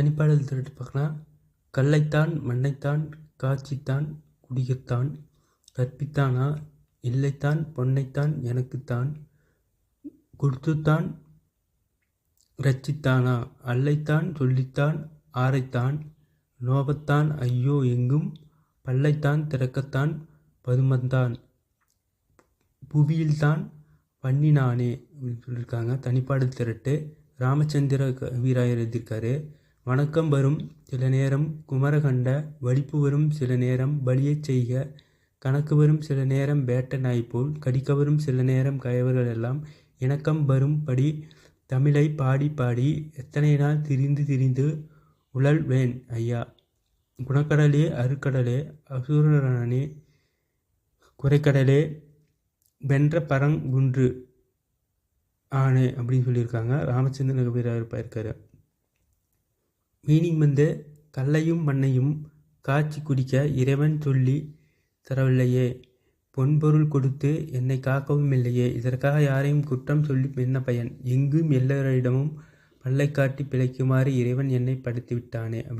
தனிப்பாடல் திருட்டு பார்க்கலாம் கல்லைத்தான் மண்ணைத்தான் காட்சித்தான் குடியத்தான் கற்பித்தானா? இல்லைத்தான் பொன்னைத்தான் எனக்குத்தான் கொடுத்துத்தான் ரட்சித்தானா அல்லைத்தான் சொல்லித்தான் ஆரைத்தான் நோபத்தான் ஐயோ எங்கும் பல்லைத்தான் திறக்கத்தான் பதுமந்தான் புவியில்தான் பண்ணினானே அப்படின்னு சொல்லியிருக்காங்க. தனிப்பாடு திரட்டு. ராமச்சந்திர கவிராயர் எழுதியிருக்காரு. வணக்கம் வரும் சில நேரம் குமரகண்ட வலிப்பு வரும் சில நேரம் பலியைச் செய்க கணக்கு வரும் சில நேரம் வேட்ட நாய் போல் கடிக்க வரும் சில நேரம் கயவர்கள் எல்லாம் இணக்கம் வரும்படி தமிழை பாடி பாடி எத்தனை நாள் திரிந்து திரிந்து உழல்வேன் ஐயா. குணக்கடலே அருக்கடலே அசுரனே குறைக்கடலே வென்ற பரங்குன்று ஆனே அப்படின்னு சொல்லியிருக்காங்க. ராமச்சந்திரன் கபீராக இருப்பாயிருக்காரு மீனிங் வந்து கல்லையும் மண்ணையும் காய்ச்சி குடிக்க இறைவன் சொல்லி தரவில்லையே. பொன்பொருள் கொடுத்து என்னை காக்கவும் இல்லையே. இதற்காக யாரையும் குற்றம் சொல்லி என்ன பயன்? எங்கும் எல்லோரிடமும் பல்லை காட்டி பிழைக்குமாறு இறைவன் என்னை படுத்துவிட்டானே. அப்படின்னு